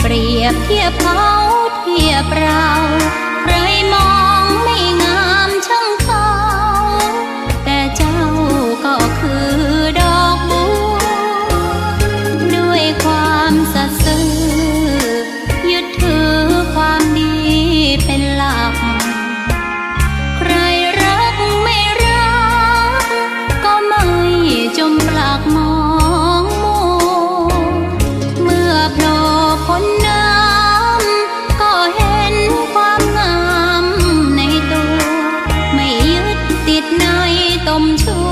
เปรียบเทียบเขาเทียบเรา ต้มชู